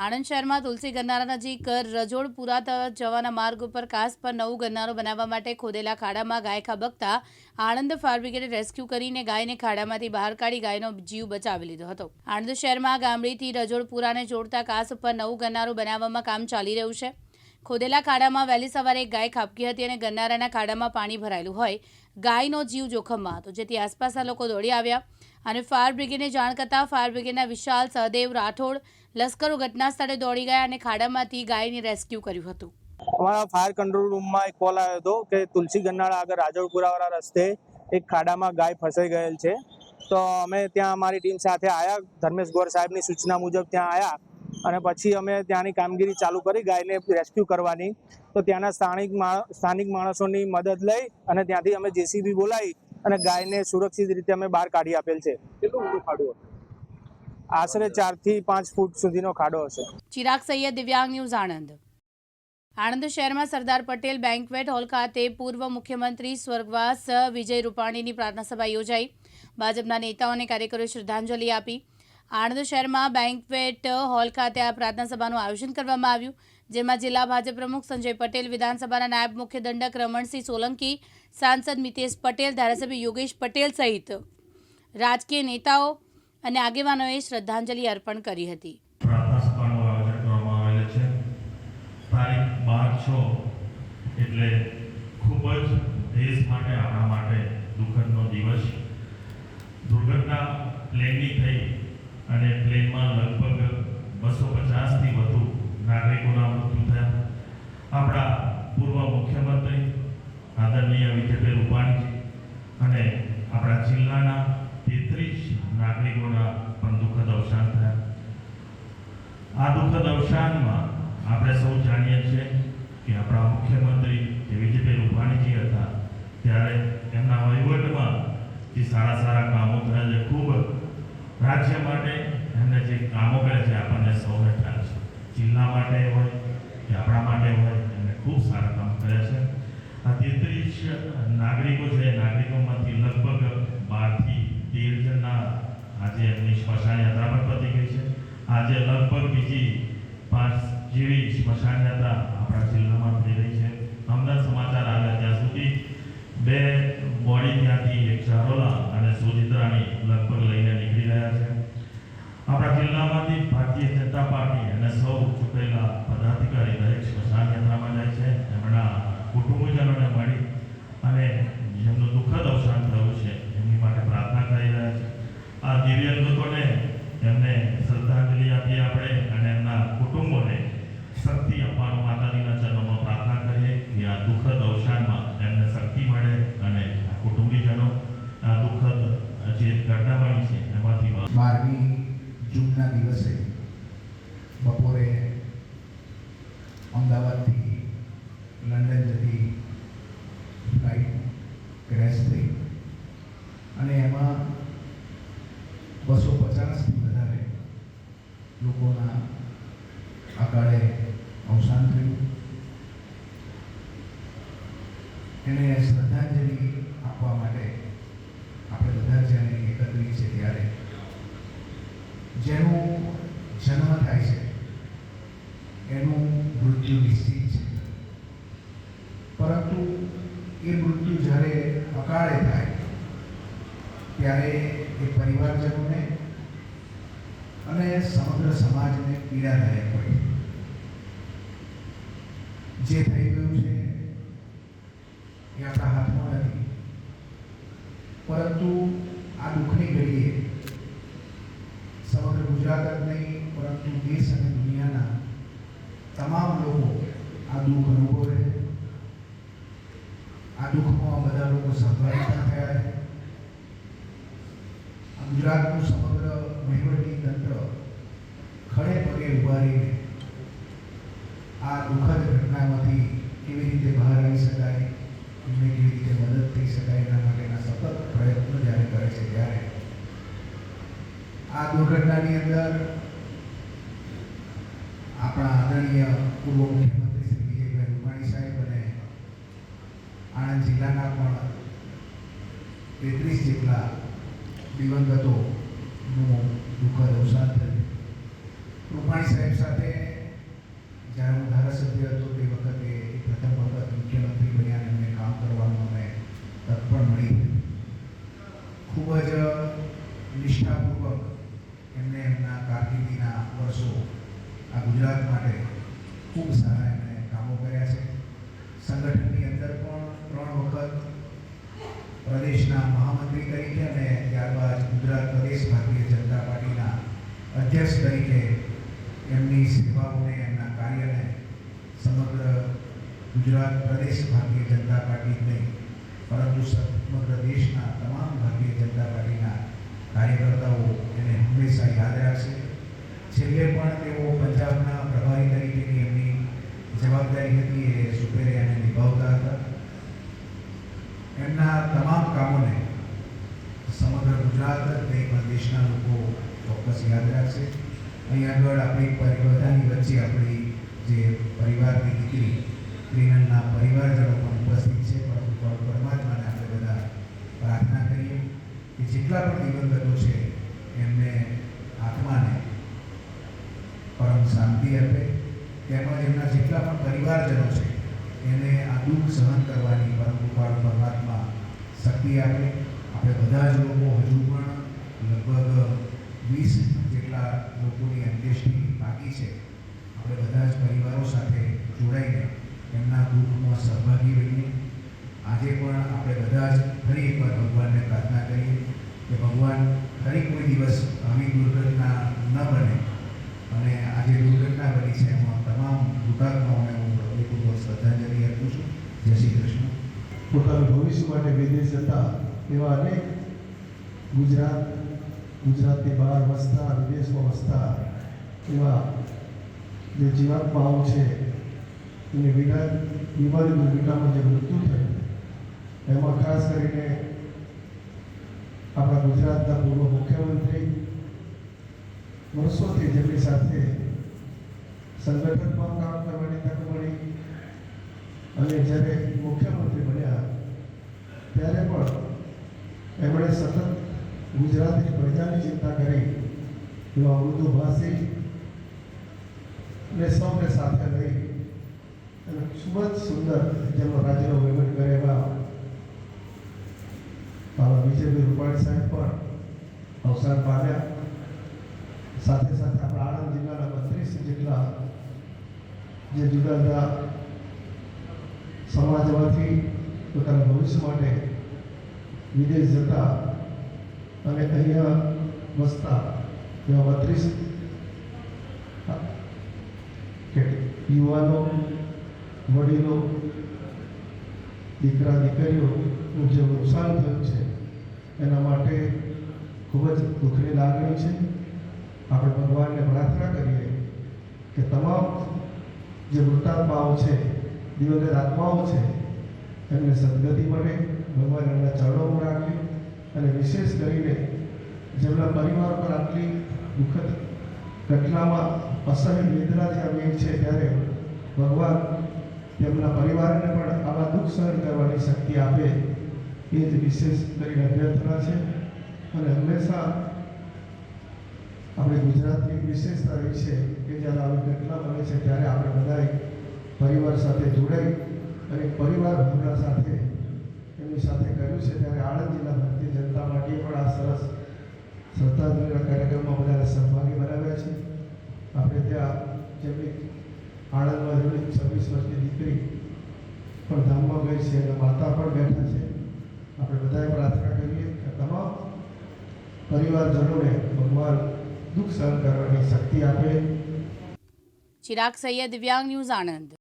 આણંદ શહેરમાં તુલસી ગરનારા નજીક રજોડપુરા જવાના માર્ગ ઉપર કાસ પર નવું ગન્નારો બનાવવા માટે ખોદેલા ખાડામાં ગાય ખાબકતા આણંદ ફાયર બ્રિગેડે રેસ્ક્યુ કરીને ગાયને ખાડામાંથી બહાર કાઢી ગાયનો જીવ બચાવી લીધો હતો. આણંદ શહેરમાં ગામડીથી રજોડપુરાને જોડતા કાસ ઉપર નવું ગરનારું બનાવવામાં કામ ચાલી રહ્યું છે. ખોદેલા ખાડામાં વહેલી સવારે એક ગાય ખાબકી હતી અને ગરનારાના ખાડામાં પાણી ભરાયેલું હોય ગાયનો જીવ જોખમમાં હતો, જેથી આસપાસના લોકો દોડી આવ્યા. અને ફાયર બ્રિગેડને જાણ કરતાં ફાયર બ્રિગેડના વિશાલ સહદેવ રાઠોડ લશ્કરો ઘટના સ્થળે દોડી ગયા અને ખાડામાંથી ગાયને રેસ્ક્યુ કર્યું હતું. અમારા ફાયર કંટ્રોલ રૂમમાં એક કોલ આવ્યો હતો કે તુલસી ગન્નાળા આગળ રાજોડપુરાવાળા રસ્તે એક ખાડામાં ગાય ફસાઈ ગયેલ છે. તો અમે ત્યાં અમારી ટીમ સાથે આવ્યા ધર્મેશ ગોર સાહેબની સૂચના મુજબ ત્યાં આવ્યા અને પછી અમે ત્યાંની કામગીરી ચાલુ કરી ગાયને રેસ્ક્યુ કરવાની. તો ત્યાંના સ્થાનિક માણ- સ્થાનિક માણસોની મદદ લઈ અને ત્યાંથી અમે જેસીબી બોલાવી અને ગાયને સુરક્ષિત રીતે અમે બહાર કાઢી આપેલ છે. કેટલું મોટું ખાડું હતું? આશરે ચારથી પાંચ ફૂટ સુધીનો ખાડો હશે. ચિરાગ સૈયદ દિવ્યાંગ ન્યૂઝ આણંદ. આણંદ શહેરમાં સરદાર પટેલ બેન્કવેટ હોલ ખાતે પૂર્વ મુખ્યમંત્રી સ્વર્ગવાસ વિજય રૂપાણીની પ્રાર્થના સભા યોજાઈ. ભાજપના નેતાઓ અને કાર્યકરોએ શ્રદ્ધાંજલિ આપી. આણંદ શહેરમાં બેન્કવેટ હોલ ખાતે આ પ્રાર્થના સભાનું આયોજન કરવામાં આવ્યું, જેમાં જિલ્લા ભાજપ પ્રમુખ સંજય પટેલ, વિધાનસભાના નાયબ મુખ્ય દંડક રમણસિંહ સોલંકી, સાંસદ મિતેશ પટેલ, ધારાસભ્ય યોગેશ પટેલ સહિત રાજકીય નેતાઓ અને આગેવાનોએ શ્રદ્ધાંજલિ અર્પણ કરી હતી. તારીખ બાર છ એટલે ખૂબ જ દેશ માટે, આપણા માટે દુઃખદનો દિવસ. દુર્ઘટના પ્લેનની થઈ અને પ્લેનમાં લગભગ બસો પચાસથી વધુ નાગરિકોના મૃત્યુ થયા. આપણા પૂર્વ મુખ્યમંત્રી, આદરણીય વિજયભાઈ રૂપાણીજી અને આપણા જિલ્લાના નાગરિકોના પણ દુઃખદ અવસાન થયા. આ દુઃખદ અવસાનમાં આપણે સૌ જાણીએ છીએ કે આપણા મુખ્યમંત્રી જે વિજયભાઈ રૂપાણીજી હતા, ત્યારે એમના વહીવટમાં જે સારા સારા કામો થયા છે, ખૂબ રાજ્ય માટે એમને જે કામો કર્યા છે, આપણને સૌને ખ્યાલ છે. જિલ્લા માટે હોય, કે આપણા માટે હોય, એમને ખૂબ સારા કામ કર્યા છે. આ તેત્રીસ નાગરિકો છે નાગરિકોમાંથી લગભગ આજે એમની સ્મશાન યાત્રા પણ પતી ગઈ છે. આજે લગભગ બીજી પાંચ જેવી સ્મશાન યાત્રા આપણા જિલ્લામાં થઈ રહી છે. હમણાં સમાચાર આવ્યા ત્યાં સુધી બે બોડી ત્યાંથી એક ચારોલા અને સોજિત્રાની લગભગ લઈને નીકળી રહ્યા છે. આપણા જિલ્લામાંથી ભારતીય જનતા પાર્ટી અને સૌ ચૂંટાયેલા પદાધિકારી દરેક સ્મશાન યાત્રામાં જાય છે. એમના કુટુંબીજનોને મળી અને જેમનું દુઃખદ અવસાન થયું છે, એમની માટે પ્રાર્થના કરી આ દિવ્યાંગોને એમને શ્રદ્ધાંજલિ આપીએ આપણે અને એમના કુટુંબોને શક્તિ આપવાનું માતાજીના ચરણોમાં પ્રાર્થના કરીએ કે આ દુઃખદ અવસાનમાં એમને શક્તિ મળે અને કુટુંબીજનો આ દુઃખદ જે ઘટના બની છે એમાંથી બારમી જૂનના દિવસે બપોરે અમદાવાદથી લંડન જતી ફ્લાઇટ ક્રેશ થઈ. અને એમાં બસો પચાસથી વધારે લોકોના અકાળે અવસાન થયું. એને શ્રદ્ધાંજલિ આપવા માટે આપણે બધા જ્યારે એકત્રિત છે ત્યારે. જેનો જન્મ થાય છે, એનું મૃત્યુ નિશ્ચિત છે. પરંતુ એ મૃત્યુ જ્યારે અકાળે થાય, ત્યારે એ પરિવારજનોને અને સમગ્ર સમાજને પીડાદાયક હોય. જે થઈ ગયું છે એ આપણા હાથમાં નથી. પરંતુ આ દુઃખની ઘડીએ સમગ્ર ગુજરાત જ નહીં, પરંતુ દેશ અને દુનિયાના તમામ લોકો આ દુઃખ અનુભવે આ દુઃખમાં બધા લોકો સહભાગી પણ થયા છે આ ગુજરાતનું સમગ્ર વહીવટી તંત્ર ખડે પગે ઊભા રહીને આ દુઃખદ ઘટનામાંથી કેવી રીતે બહાર આવી શકાય, એમને કેવી રીતે મદદ થઈ શકાય, એના માટેના સતત પ્રયત્નો જ્યારે કરે છે ત્યારે આ દુર્ઘટનાની અંદર આપણા આદરણીય પૂર્વ મુખ્યમંત્રી શ્રી વિજયભાઈ રૂપાણી સાહેબ અને આણંદ જિલ્લાના પણ તેત્રીસ જેટલા દિવંગતોનું દુઃખદ અવસાન થયું. રૂપાણી સાહેબ સાથે જ્યારે હું ધારાસભ્ય હતો તે વખતે પ્રથમ વખત મુખ્યમંત્રી બન્યા અને એમને કામ કરવાનું અમે તક પણ મળી. ખૂબ જ નિષ્ઠાપૂર્વક એમને એમના કારકિર્દીના વર્ષો આ ગુજરાત માટે ખૂબ સારા એમણે કામો કર્યા છે. સંગઠનની અંદર પણ ત્રણ વખત પ્રદેશના મહામંત્રી તરીકે અને ત્યારબાદ ગુજરાત પ્રદેશ ભારતીય જનતા પાર્ટીના અધ્યક્ષ તરીકે એમની સેવાઓને, એમના કાર્યને સમગ્ર ગુજરાત પ્રદેશ ભારતીય જનતા પાર્ટી જ નહીં, પરંતુ સમગ્ર દેશના તમામ ભારતીય જનતા પાર્ટીના કાર્યકર્તાઓ એને હંમેશા યાદ રાખશે. છેલ્લે પણ તેઓ પંજાબના પ્રભારી તરીકેની એમની જવાબદારી હતી એ સુપેરે એને નિભાવતા હતા એમના તમામ કામોને સમગ્ર જ પણ દેશના લોકો ચોક્કસ યાદ રાખશે. અહીં આગળ આપણી બધાની વચ્ચે આપણી જે પરિવારની દીકરી ક્રિનલના પરિવારજનો પણ ઉપસ્થિત છે. પરંતુ પરમાત્માને આપણે બધા પ્રાર્થના કરીએ કે જેટલા પણ દિવંગતો છે, એમને આત્માને પરમ શાંતિ આપે. તેમજ એમના જેટલા પણ પરિવારજનો છે, એને આ દુઃખ સહન કરવાની પરમ કૃપાળુ પરમાત્મા શક્તિ આપે. આપણે બધા જ લોકો હજુ પણ લગભગ વીસ જેટલા લોકોની અંત્યેષ્ટિ બાકી છે. આપણે બધા જ પરિવારો સાથે જોડાઈને એમના દુઃખમાં સહભાગી રહીએ આજે પણ આપણે બધા જ ફરી એકવાર ભગવાનને પ્રાર્થના કરીએ કે ભગવાન ફરી કોઈ દિવસ આવી દુર્ઘટના ન બને. અને આ જે દુર્ઘટના બની છે, એમાં તમામ દુર્ઘટનાઓને હું હૃદયપૂર્વક શ્રદ્ધાંજલિ આપું છું. જય શ્રી કૃષ્ણ. પોતાનું ભવિષ્ય માટે વિદેશ જતા એવા અનેક ગુજરાત ગુજરાતની બહાર વસતા વિદેશમાં વસતા એવા જે જીવાત્માઓ છે, એને વિના બીમારી દુર્ઘટનામાં જે મૃત્યુ થયું, એમાં ખાસ કરીને આપણા ગુજરાતના પૂર્વ મુખ્યમંત્રી વર્ષોથી જેમની સાથે સંગઠનમાં કામ કરવાની તક મળી અને જ્યારે મુખ્યમંત્રી બન્યા, ત્યારે પણ એમણે સતત ગુજરાતની પ્રજાની ચિંતા કરી. એવા ઉર્દુ ભાષી ને સૌને સાથે લઈ અને ખૂબ જ સુંદર જેમનો રાજ્યનો વહીવટ કરે એવા બાબા વિજયભાઈ રૂપાણી સાહેબ પણ અવસાન પામ્યા. સાથે સાથે આપણા આણંદ જિલ્લાના બત્રીસ જેટલા જે જુદા જુદા સમાજમાંથી પોતાના ભવિષ્ય માટે વિદેશ જતા અને અહીંયા વસતા એવા બત્રીસ. યુવાનો, વડીલો, દીકરા દીકરીઓનું જે નુકસાન થયું છે, એના માટે ખૂબ જ દુઃખની લાગણી છે. આપણે ભગવાનને પ્રાર્થના કરીએ કે તમામ જે મૃતાત્માઓ છે દિવંગત આત્માઓ છે, એમને સદગતિ મળે, ભગવાન એમના ચરણો રાખે અને વિશેષ કરીને જેમના પરિવાર પર આટલી દુઃખદ ઘટનામાં અસહ્ય વેદના આવી છે ત્યારે ભગવાન તેમના પરિવારને પણ આવા દુઃખ સહન કરવાની શક્તિ આપે એ જ વિશેષ કરીને અભ્યર્થના છે. અને હંમેશા આપણે ગુજરાતની વિશેષતા રહી છે કે જ્યારે આવી ઘટના બને છે ત્યારે આપણે બધાએ પરિવાર સાથે જોડાઈ અને પરિવાર ભાવના સાથે એમની સાથે કર્યું છે ત્યારે આણંદ જિલ્લા ભારતીય જનતા પાર્ટીએ પણ આ સરસ શ્રદ્ધાંજલિના કાર્યક્રમમાં બધાને સહભાગી બનાવ્યા છે. આપણે ત્યાં જેમની આણંદમાં જેમની છવ્વીસ વર્ષની દીકરી પણ ધામમાં ગઈ છે અને માતા પણ બેઠા છે. આપણે બધાએ પ્રાર્થના કરીએ કે તમામ પરિવારજનોને ભગવાન દુઃખ સહન કરવાની શક્તિ આપે. ચિરાગ સૈયદ દિવ્યાંગ ન્યૂઝ આણંદ.